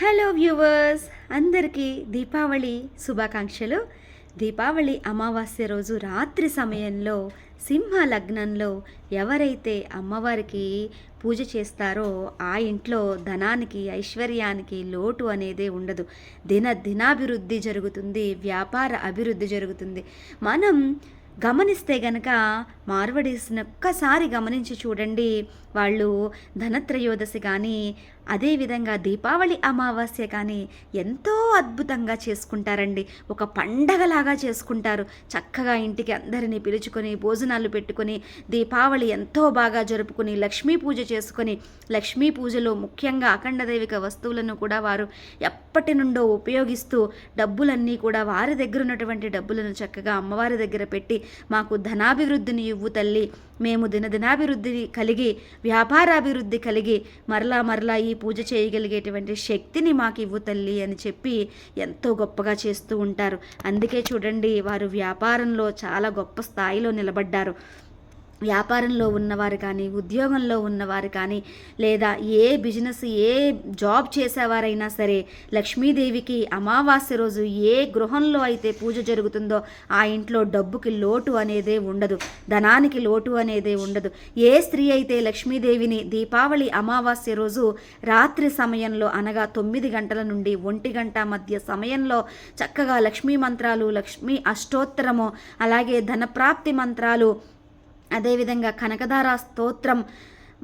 Hello viewers అందరికీ దీపావళి శుభాకాంక్షలు. దీపావళి అమావాస్య రోజు రాత్రి సమయంలో సింహ లగ్నంలో ఎవరైతే అమ్మవారికి పూజ చేస్తారో ఆ ఇంట్లో ధనానికి ఐశ్వర్యానికి లోటు అనేది ఉండదు. దిన దినాభివృద్ధి జరుగుతుంది వ్యాపార అభివృద్ధి జరుగుతుంది. మనం గమనిస్తే గనక మార్వడీస్ని ఒక్కసారి గమనించి చూడండి వాళ్ళు ధనత్రయోదశి కానీ అదేవిధంగా దీపావళి అమావాస్య కానీ ఎంతో అద్భుతంగా చేసుకుంటారండి. ఒక పండగలాగా చేసుకుంటారు. చక్కగా ఇంటికి అందరినీ పిలుచుకొని భోజనాలు పెట్టుకొని దీపావళి ఎంతో బాగా జరుపుకొని లక్ష్మీ పూజ చేసుకొని లక్ష్మీ పూజలో ముఖ్యంగా అఖండదైవిక వస్తువులను కూడా వారు ఎప్పటి నుండో ఉపయోగిస్తూ డబ్బులన్నీ కూడా వారి దగ్గర ఉన్నటువంటి డబ్బులను చక్కగా అమ్మవారి దగ్గర పెట్టి మాకు ధనాభివృద్ధిని ఇవ్వు తల్లి మేము దినదినాభివృద్ధి కలిగి వ్యాపారాభివృద్ధి కలిగి మరలా మరలా ఈ పూజ చేయగలిగేటువంటి శక్తిని మాకు ఇవ్వు తల్లి అని చెప్పి ఎంతో గొప్పగా చేస్తూ ఉంటారు. అందుకే చూడండి వారు వ్యాపారంలో చాలా గొప్ప స్థాయిలో నిలబడ్డారు. వ్యాపారంలో ఉన్నవారు కానీ ఉద్యోగంలో ఉన్నవారు కానీ లేదా ఏ బిజినెస్ ఏ జాబ్ చేసేవారైనా సరే లక్ష్మీదేవికి అమావాస్య రోజు ఏ గృహంలో అయితే పూజ జరుగుతుందో ఆ ఇంట్లో డబ్బుకి లోటు అనేదే ఉండదు. ధనానికి లోటు అనేదే ఉండదు. ఏ స్త్రీ అయితే లక్ష్మీదేవిని దీపావళి అమావాస్య రోజు రాత్రి సమయంలో అనగా తొమ్మిది గంటల నుండి ఒంటి గంట మధ్య సమయంలో చక్కగా లక్ష్మీ మంత్రాలు లక్ష్మీ అష్టోత్తరము అలాగే ధనప్రాప్తి మంత్రాలు అదేవిధంగా కనకధార స్తోత్రం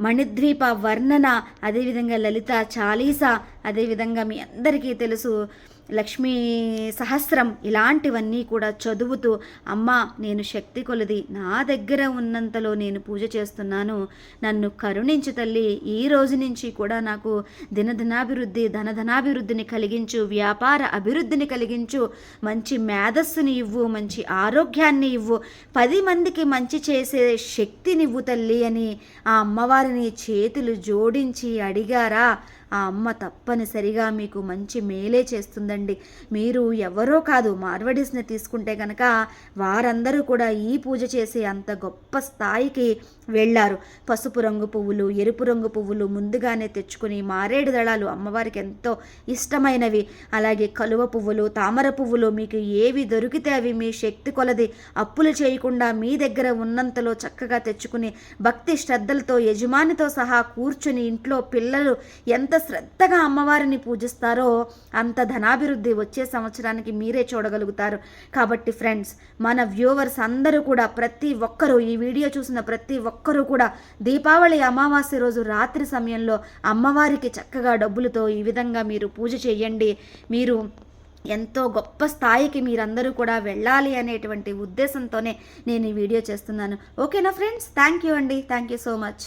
మణిద్వీప వర్ణన అదేవిధంగా లలిత చాలీసా అదేవిధంగా మీ అందరికీ తెలుసు. లక్ష్మీ సహస్రం ఇలాంటివన్నీ కూడా చదువుతూ అమ్మ నేను శక్తి కొలది నా దగ్గర ఉన్నంతలో నేను పూజ చేస్తున్నాను. నన్ను కరుణించు తల్లి ఈ రోజు నుంచి కూడా నాకు దినధనాభివృద్ధి ధనధనాభివృద్ధిని కలిగించు వ్యాపార అభివృద్ధిని కలిగించు. మంచి మేధస్సుని ఇవ్వు మంచి ఆరోగ్యాన్ని ఇవ్వు. పది మందికి మంచి చేసే శక్తినివ్వు తల్లి అని ఆ అమ్మవారిని చేతులు జోడించి అడిగారా. ఆ అమ్మ తప్పనిసరిగా మీకు మంచి మేలే చేస్తుందండి. మీరు ఎవరో కాదు మార్వడీస్ని తీసుకుంటే కనుక వారందరూ కూడా ఈ పూజ చేసే అంత గొప్ప స్థాయికి వెళ్ళారు. పసుపు రంగు పువ్వులు ఎరుపు రంగు పువ్వులు ముందుగానే తెచ్చుకుని మారేడు దళాలు అమ్మవారికి ఎంతో ఇష్టమైనవి. అలాగే కలువ పువ్వులు తామర పువ్వులు మీకు ఏవి దొరికితే అవి మీ శక్తి కొలది. అప్పులు చేయకుండా మీ దగ్గర ఉన్నంతలో చక్కగా తెచ్చుకుని భక్తి శ్రద్ధలతో యజమానితో సహా కూర్చుని ఇంట్లో పిల్లలు ఎంత శ్రద్ధగా అమ్మవారిని పూజిస్తారో అంత ధనాభివృద్ధి వచ్చే సంవత్సరానికి మీరే చూడగలుగుతారు. కాబట్టి ఫ్రెండ్స్ మన వ్యూవర్స్ అందరూ కూడా ప్రతి ఒక్కరూ ఈ వీడియో చూసిన ప్రతి ఒక్కరూ కూడా దీపావళి అమావాస్య రోజు రాత్రి సమయంలో అమ్మవారికి చక్కగా డబ్బులతో ఈ విధంగా మీరు పూజ చేయండి. మీరు ఎంతో గొప్ప స్థాయికి మీరందరూ కూడా వెళ్ళాలి అనేటువంటి ఉద్దేశంతోనే నేను ఈ వీడియో చేస్తున్నాను. ఓకేనా ఫ్రెండ్స్ థ్యాంక్ యూ అండి. Thank you so much